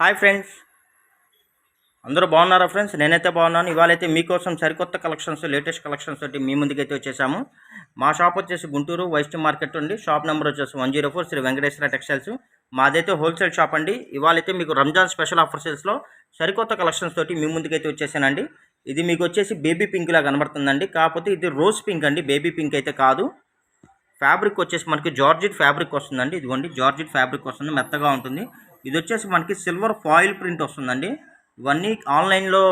Hi friends అందరూ బాగున్నారా friends నేనైతే బాగున్నాను. ఇవాళైతే మీకోసం సరికొత్త కలెక్షన్స్ లేటెస్ట్ కలెక్షన్స్ తోటి మీ ముందుకైతే వచ్చేసాము. మా షాప్ వచ్చేసి గుంటూరు వైస్ట్ మార్కెట్ ఉంది షాప్ నెంబర్ వచ్చేసి one zero four Sri Venkateswara textiles మాదైతే హోల్సేల్ షాప్ అండి. ఇవాళైతే మీకు రంజాన్ స్పెషల్ ఆఫర్ సేల్స్లో సరికొత్త కలెక్షన్స్ తోటి మీ ముందుకైతే వచ్చేసానండి. ఇది మీకు వచ్చేసి బేబీ పింక్ లా కనబడుతుందండి. కాకపోతే ఇది రోజ్ పింక్ అండి. బేబీ పింక్ అయితే కాదు. ఫ్యాబ్రిక్ వచ్చేసి మనకి జార్జిట్ ఫ్యాబ్రిక్ వస్తుందండి. ఇదిగోండి జార్జిట్ ఫ్యాబ్రిక్ వస్తుంది. మెత్తగా ఉంటుంది. ఇది వచ్చేసి మనకి సిల్వర్ ఫాయిల్ ప్రింట్ వస్తుందండి. ఇవన్నీ ఆన్లైన్లో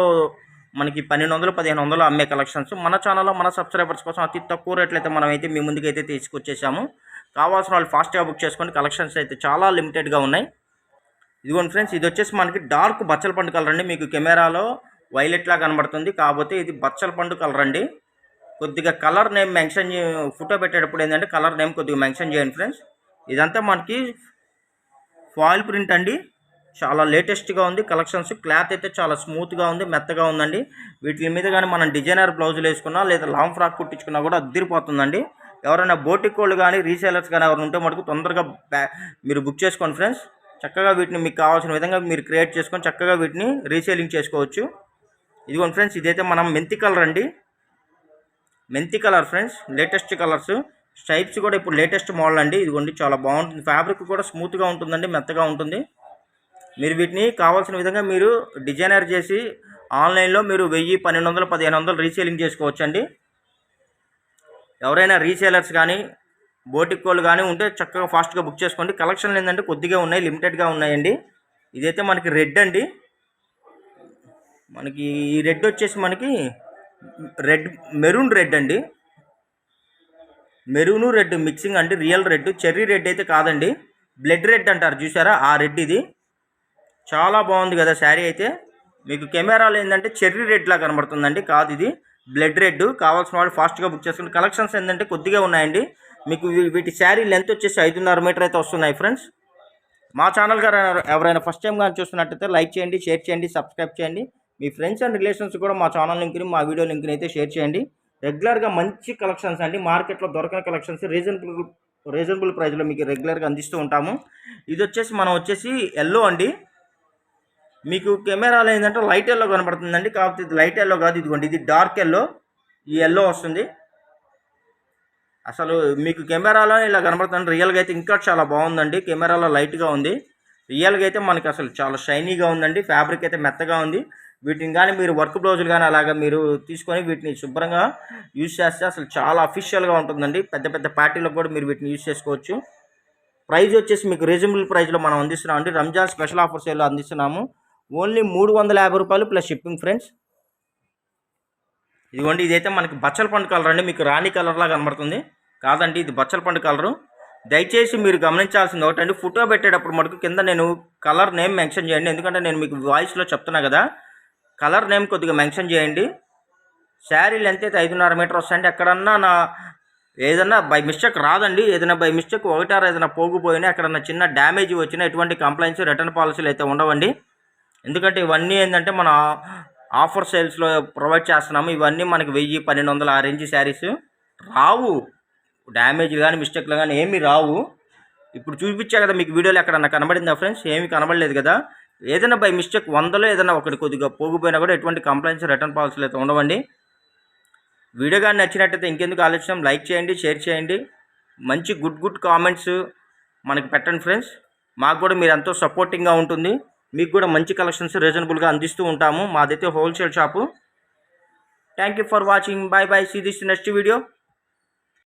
మనకి పన్నెండు వందలు పదిహేను వందలు అమ్మే కలెక్షన్స్. మన ఛానల్లో మన సబ్స్క్రైబర్స్ కోసం అతి తక్కువ రేట్లు అయితే మనం అయితే మీ ముందుకైతే తీసుకొచ్చేసాము. కావాల్సిన వాళ్ళు ఫాస్ట్గా బుక్ చేసుకోండి కలెక్షన్స్ అయితే చాలా లిమిటెడ్గా ఉన్నాయి. ఇదిగోండి ఫ్రెండ్స్ ఇది వచ్చేసి మనకి డార్క్ బచ్చల పండు కలర్ అండి. మీకు కెమెరాలో వైలెట్లా కనబడుతుంది. కాకపోతే ఇది బచ్చల పండు కలర్ అండి. కొద్దిగా కలర్ నేమ్ మెన్షన్ ఫోటో పెట్టేటప్పుడు ఏంటంటే కలర్ నేమ్ కొద్దిగా మెన్షన్ చేయండి ఫ్రెండ్స్. ఇదంతా మనకి ఫాయిల్ ప్రింట్ అండి. చాలా లేటెస్ట్గా ఉంది. కలెక్షన్స్ క్లాత్ అయితే చాలా స్మూత్గా ఉంది మెత్తగా ఉందండి. వీటి మీద కానీ మనం డిజైనర్ బ్లౌజులు వేసుకున్నా లేదా లాంగ్ ఫ్రాక్ కుట్టించుకున్నా కూడా అద్దరిపోతుందండి. ఎవరైనా బోటిక్ వాళ్ళు కానీ రీసేలర్స్ కానీ ఎవరు ఉంటే మటుకు తొందరగా బ్యా- మీరు బుక్ చేసుకోండి ఫ్రెండ్స్ చక్కగా వీటిని మీకు కావాల్సిన విధంగా మీరు క్రియేట్ చేసుకొని చక్కగా వీటిని రీసేలింగ్ చేసుకోవచ్చు. ఇదిగోండి ఫ్రెండ్స్ ఇదైతే మనం మెంతి కలర్ అండి. మెంతి colour friends latest colours stripes కూడా ఇప్పుడు లేటెస్ట్ మోడల్ అండి. ఇదిగోండి చాలా బాగుంటుంది. ఫ్యాబ్రిక్ కూడా స్మూత్గా ఉంటుందండి మెత్తగా ఉంటుంది. మీరు వీటిని కావాల్సిన విధంగా మీరు డిజైనర్ చేసి ఆన్లైన్లో మీరు వెయ్యి పన్నెండు వందలు పదిహేను వందలు రీసేలింగ్ చేసుకోవచ్చండి. ఎవరైనా రీసేలర్స్ కానీ బోటిక్ కోళ్ళు కానీ ఉంటే చక్కగా ఫాస్ట్గా బుక్ చేసుకోండి. కలెక్షన్లు ఏంటంటే కొద్దిగా ఉన్నాయి లిమిటెడ్గా ఉన్నాయండి. ఇదైతే మనకి రెడ్ అండి. మనకి ఈ రెడ్ వచ్చేసి మనకి రెడ్ మెరూన్ రెడ్ అండి. మెరూను రెడ్ మిక్సింగ్ అండి రియల్ రెడ్ చెర్రీ రెడ్ అయితే కాదండి. బ్లడ్ రెడ్ అంటారు చూసారా? ఆ రెడ్ ఇది. చాలా బాగుంది కదా శారీ అయితే. మీకు కెమెరాలో ఏంటంటే చెర్రీ రెడ్లా కనబడుతుందండి కాదు ఇది. బ్లడ్ రెడ్ కావాల్సిన వాళ్ళు ఫాస్ట్గా బుక్ చేసుకుని. కలెక్షన్స్ ఏంటంటే కొద్దిగా ఉన్నాయండి. మీకు వీటి శారీ లెంత్ వచ్చేసి ఐదున్నర మీటర్ అయితే వస్తున్నాయి ఫ్రెండ్స్. మా ఛానల్ గారు ఎవరైనా ఫస్ట్ టైం కానీ చూస్తున్నట్టయితే లైక్ చేయండి షేర్ చేయండి సబ్స్క్రైబ్ చేయండి. మీ ఫ్రెండ్స్ అండ్ రిలేషన్స్ కూడా మా ఛానల్ లింక్ని మా వీడియో లింక్ని అయితే షేర్ చేయండి. రెగ్యులర్గా మంచి కలెక్షన్స్ అండి. మార్కెట్లో దొరకని కలెక్షన్స్ రీజనబుల్ రీజనబుల్ ప్రైస్లో మీకు రెగ్యులర్గా అందిస్తూ ఉంటాము. ఇది వచ్చేసి మనం వచ్చేసి ఎల్లో అండి. మీకు కెమెరాలో ఏంటంటే లైట్ ఎల్లో కనబడుతుందండి. కాకపోతే ఇది లైట్ ఎల్లో కాదు ఇదిగోండి. ఇది డార్క్ ఎల్లో. ఈ ఎల్లో వస్తుంది. అసలు మీకు కెమెరాలో ఇలా కనబడుతుంది రియల్గా అయితే ఇంకా చాలా బాగుందండి. కెమెరాలో లైట్గా ఉంది. రియల్గా అయితే మనకి అసలు చాలా షైనీగా ఉందండి. ఫ్యాబ్రిక్ అయితే మెత్తగా ఉంది. వీటిని కానీ మీరు వర్క్ బ్లౌజులు కానీ అలాగా మీరు తీసుకొని వీటిని శుభ్రంగా యూజ్ చేస్తే అసలు చాలా అఫీషియల్గా ఉంటుందండి. పెద్ద పెద్ద పార్టీలకు కూడా మీరు వీటిని యూజ్ చేసుకోవచ్చు. ప్రైజ్ వచ్చేసి మీకు రీజనబుల్ ప్రైస్లో మనం అందిస్తున్నాం అండి. రంజాన్ స్పెషల్ ఆఫర్ సేల్లో అందిస్తున్నాము. ఓన్లీ మూడు వందల యాభై రూపాయలు ప్లస్ షిప్పింగ్ ఫ్రెండ్స్ ఇదిగోండి ఇదైతే మనకి బచ్చల పండు కలర్ అండి. మీకు రాణి కలర్లా కనబడుతుంది. కాదండి ఇది బచ్చల పండు కలరు దయచేసి మీరు గమనించాల్సింది ఒకటండి. ఫోటో పెట్టేటప్పుడు మటుకు కింద నేను కలర్ నేమ్ మెన్షన్ చేయండి. ఎందుకంటే నేను మీకు వాయిస్లో చెప్తున్నా కదా. కలర్ నేమ్ కొద్దిగా మెన్షన్ చేయండి. శారీ లెంత్ అయితే ఐదున్నర మీటర్ వస్తాయండి. ఎక్కడన్నా నా ఏదన్నా బై మిస్టేక్ రాదండి. ఏదైనా బై మిస్టేక్ ఒకటారు ఏదైనా పోగిపోయినా ఎక్కడన్నా చిన్న డ్యామేజ్ వచ్చినా ఎటువంటి కంప్లైంట్స్ రిటర్న్ పాలసీలు అయితే ఉండవండి. ఎందుకంటే ఇవన్నీ ఏంటంటే మన ఆఫర్ సేల్స్లో ప్రొవైడ్ చేస్తున్నాము. ఇవన్నీ మనకి వెయ్యి పన్నెండు వందల ఆ రేంజ్ శారీస్ రావు. డ్యామేజ్ కానీ మిస్టేక్లు కానీ ఏమీ రావు. ఇప్పుడు చూపించా కదా మీకు వీడియోలో ఎక్కడన్నా కనబడిందా ఫ్రెండ్స్ ఏమీ కనబడలేదు కదా. ఏదైనా బై మిస్టేక్ వందలో ఏదైనా ఒకటి కొద్దిగా పోగిపోయినా కూడా ఎటువంటి కంప్లైంట్స్ రిటర్న్ పాలసీలు అయితే ఉండవండి. వీడియో కానీ నచ్చినట్టయితే ఇంకెందుకు ఆలోచన లైక్ చేయండి షేర్ చేయండి. మంచి గుడ్ గుడ్ కామెంట్స్ మనకి పెట్టండి ఫ్రెండ్స్ మాకు కూడా మీరు ఎంతో సపోర్టింగ్గా ఉంటుంది. మీకు కూడా మంచి కలెక్షన్స్ రీజనబుల్గా అందిస్తూ ఉంటాము. మాదైతే wholesale shop thank you for watching bye bye see this next video